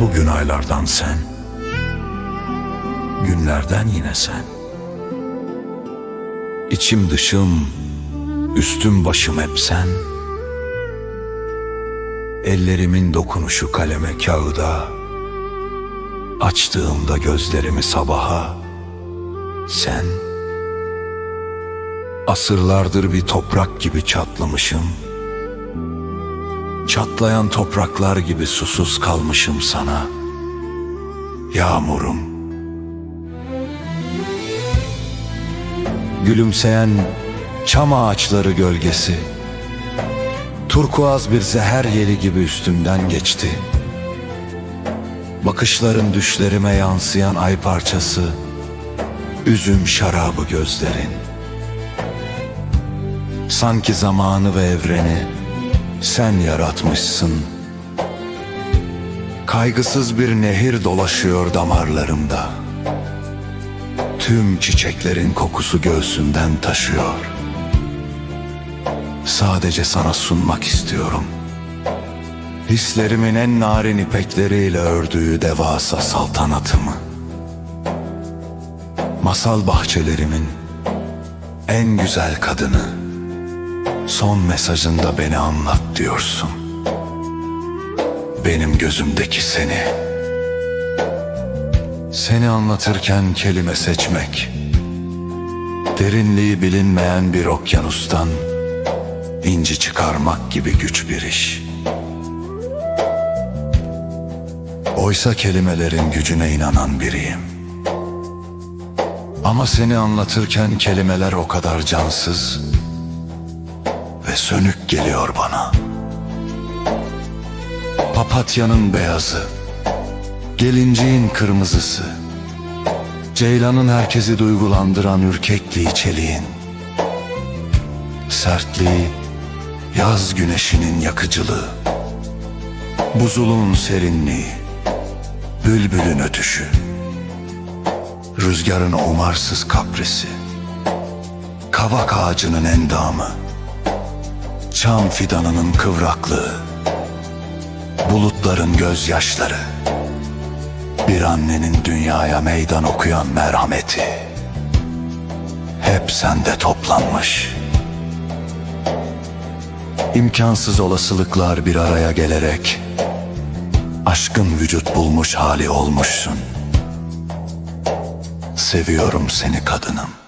Bugün aylardan sen, günlerden yine sen. İçim dışım, üstüm başım hep sen. Ellerimin dokunuşu kaleme kağıda, açtığımda gözlerimi sabaha, sen. Asırlardır bir toprak gibi çatlamışım. Çatlayan topraklar gibi susuz kalmışım sana. Yağmurum. Gülümseyen çam ağaçları gölgesi. Turkuaz bir zeher yeli gibi üstümden geçti. Bakışların düşlerime yansıyan ay parçası. Üzüm şarabı gözlerin. Sanki zamanı ve evreni sen yaratmışsın. Kaygısız bir nehir dolaşıyor damarlarımda. Tüm çiçeklerin kokusu göğsümden taşıyor. Sadece sana sunmak istiyorum. Hislerimin en narin ipekleriyle ördüğü devasa saltanatımı. Masal bahçelerimin en güzel kadını. Son mesajında beni anlat diyorsun. Benim gözümdeki seni. Seni anlatırken kelime seçmek. Derinliği bilinmeyen bir okyanustan inci çıkarmak gibi güç bir iş. Oysa kelimelerin gücüne inanan biriyim. Ama seni anlatırken kelimeler o kadar cansız, ve sönük geliyor bana. Papatyanın beyazı, gelinciğin kırmızısı, ceylanın herkesi duygulandıran ürkekliği çeliğin, sertliği, yaz güneşinin yakıcılığı, buzulun serinliği, bülbülün ötüşü, rüzgarın umarsız kaprisi, kavak ağacının endamı, Çam fidanının kıvraklığı, bulutların gözyaşları, bir annenin dünyaya meydan okuyan merhameti, hep sende toplanmış. İmkansız olasılıklar bir araya gelerek, aşkın vücut bulmuş hali olmuşsun. Seviyorum seni kadınım.